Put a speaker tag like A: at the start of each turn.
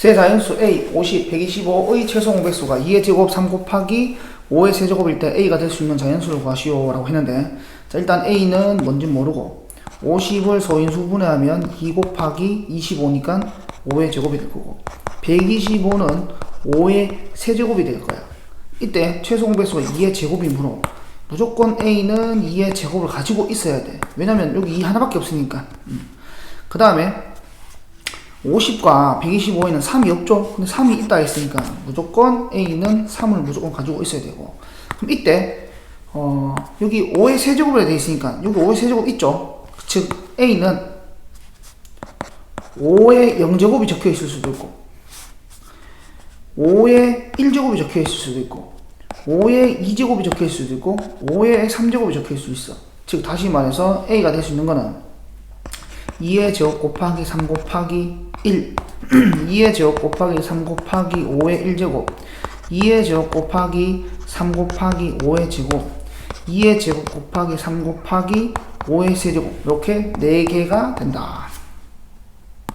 A: 세 자연수 A 50, 125의 최소 공백수가 2의 제곱 3 곱하기 5의 세제곱일 때 A가 될 수 있는 자연수를 구하시오 라고 했는데 자 일단 A는 뭔지 모르고 50을 소인수 분해하면 2 곱하기 25니까 5의 제곱이 될 거고 125는 5의 세제곱이 될 거야. 이때 최소 공백수가 2의 제곱이므로 무조건 A는 2의 제곱을 가지고 있어야 돼. 왜냐면 여기 2 하나밖에 없으니까. 그 다음에 50과 125에는 3이 없죠. 근데 3이 있다 했으니까 무조건 A는 3을 무조건 가지고 있어야 되고. 그럼 이때 어, 여기 5의 세제곱으로 되어 있으니까 여기 5의 세제곱 있죠. 즉 A는 5의 0제곱이 적혀 있을 수도 있고 5의 1제곱이 적혀 있을 수도 있고 5의 2제곱이 적혀 있을 수도 있고 5의 3제곱이 적혀 있을 수 있어. 즉 다시 말해서 A가 될 수 있는 거는 2의 제곱 곱하기 3 곱하기 1 2의 제곱 곱하기 3 곱하기 5의 1제곱. 2의 제곱 곱하기 3 곱하기 5의 제곱. 2의 제곱 곱하기 3 곱하기 5의 세제곱. 이렇게 4개가 된다